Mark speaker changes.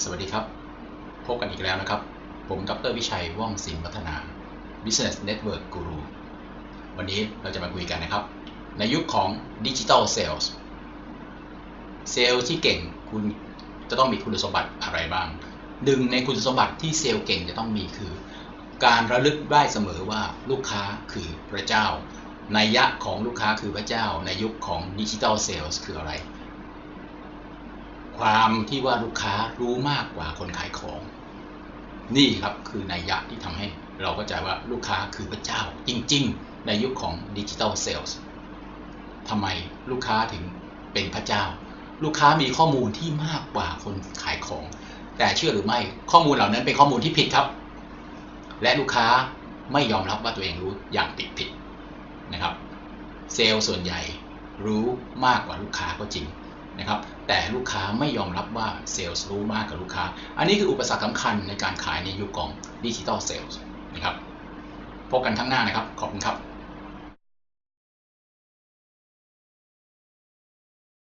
Speaker 1: สวัสดีครับ พบกันอีกแล้วนะครับ ผมดรวิชัย ว่องศิลป์วัฒนา Business Network Guru วันนี้เราจะมาคุยกันนะครับ ในยุคของ Digital Sales เซลล์ที่เก่งคุณจะต้องมีคุณสมบัติอะไรบ้าง หนึ่งในคุณสมบัติที่เซลล์เก่งจะต้องมีคือ การระลึกได้เสมอว่าลูกค้าคือพระเจ้า นัยยะของลูกค้าคือพระเจ้า ในยุคของ Digital Sales คืออะไร ความที่ว่าลูกค้ารู้มากกว่าคนขายของ นี่ครับคือนัยยะที่ทำให้เราเข้าใจว่าลูกค้าคือพระเจ้าจริง ๆ ในยุคของดิจิทัลเซลส์ทำไมลูกค้าถึงเป็นพระเจ้า ลูกค้ามีข้อมูลที่มากกว่าคนขายของ แต่เชื่อหรือไม่ข้อมูลเหล่านั้นเป็นข้อมูลที่ผิดครับ และลูกค้าไม่ยอมรับว่าตัวเองรู้อย่างผิดผิดนะครับ เซลล์ส่วนใหญ่รู้มากกว่าลูกค้าก็จริง นะครับ แต่ลูกค้าไม่ยอมรับว่าเซลล์รู้มากกว่าลูกค้า อันนี้คืออุปสรรคสำคัญในการขายในยุคของดิจิตอลเซลล์นะครับ พบกันครั้งหน้านะครับ ขอบคุณครับ